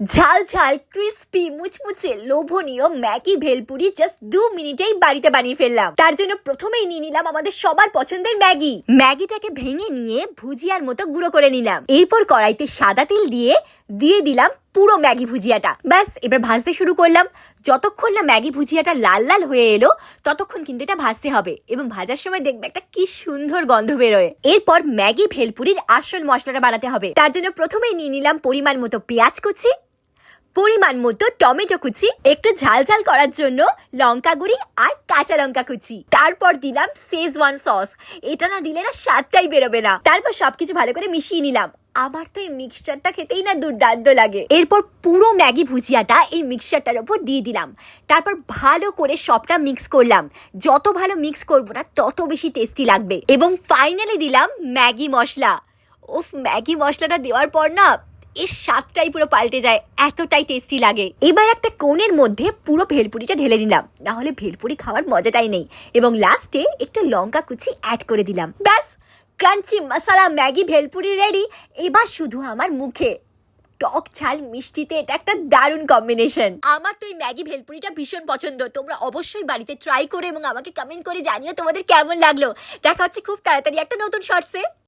ঝাল ঝাল ক্রিস্পি মুচমুচে, লোভনীয় ম্যাগি ভেলপুরি জাস্ট দু মিনিটেই বাড়িতে বানিয়ে ফেললাম। তার জন্য প্রথমেই নিয়ে নিলাম আমাদের সবার পছন্দের ম্যাগি। ম্যাগিটাকে ভেঙে নিয়ে ভুজিয়ার মতো গুঁড়ো করে নিলাম। এরপর কড়াইতে সাদা তেল দিয়ে দিয়ে দিলাম পুরো ম্যাগি ভুজিয়াটা। ব্যাস, এবার ভাজতে শুরু করলাম। যতক্ষণ না ম্যাগি ভুজিয়াটা লাল লাল হয়ে এলো, ততক্ষণ কিন্তু এটা ভাজতে হবে এবং ভাজার সময় দেখবে একটা কি সুন্দর গন্ধ বেরোয়। এরপর ম্যাগি ভেলপুরির আসল মশলাটা বানাতে হবে। তার জন্য প্রথমেই নিয়ে নিলাম পরিমাণ মতো পেঁয়াজ কুচি পরিমাণ মতো টমেটো কুচি, একটু ঝাল ঝাল করার জন্য লঙ্কা গুঁড়ি আর কাঁচা লঙ্কা কুচি। তারপর দিলাম সেজওয়ান সস এটা না দিলে না স্বাদটাই বেরোবে না। তারপর সবকিছু ভালো করে মিশিয়ে নিলাম। আমার তো এই মিক্সচারটা খেতেই না দুর্দান্ত লাগে। এরপর পুরো ম্যাগি ভুজিয়াটা এই মিক্সচারটার ওপর দিয়ে দিলাম। তারপর ভালো করে সবটা মিক্স করলাম। যত ভালো মিক্স করব না, তত বেশি টেস্টি লাগবে। এবং ফাইনালি দিলাম ম্যাগি মশলা। উফ, ম্যাগি মশলাটা দেওয়ার পর না এর স্বাদটাই পুরো পাল্টে যায়, এতটাই টেস্টি লাগে। এবার একটা কোণের মধ্যে পুরো ভেলপুরিটা ঢেলে নিলাম, না হলে ভেলপুরি খাওয়ার মজাটাই নেই। এবং লাস্টে একটু লঙ্কা কুচি অ্যাড করে দিলাম। ব্যাস crunchy masala Maggi bhelpuri ready এবার শুধু আমার মুখে। টক ঝাল মিষ্টিতে এটা একটা দারুণ কম্বিনেশন আমার তো এই ম্যাগি ভেলপুরিটা ভীষণ পছন্দ, তোমরা অবশ্যই বাড়িতে ট্রাই করে এবং আমাকে কমেন্ট করে জানিও তোমাদের কেমন লাগল। দেখা হচ্ছে খুব তাড়াতাড়ি একটা নতুন শর্টসে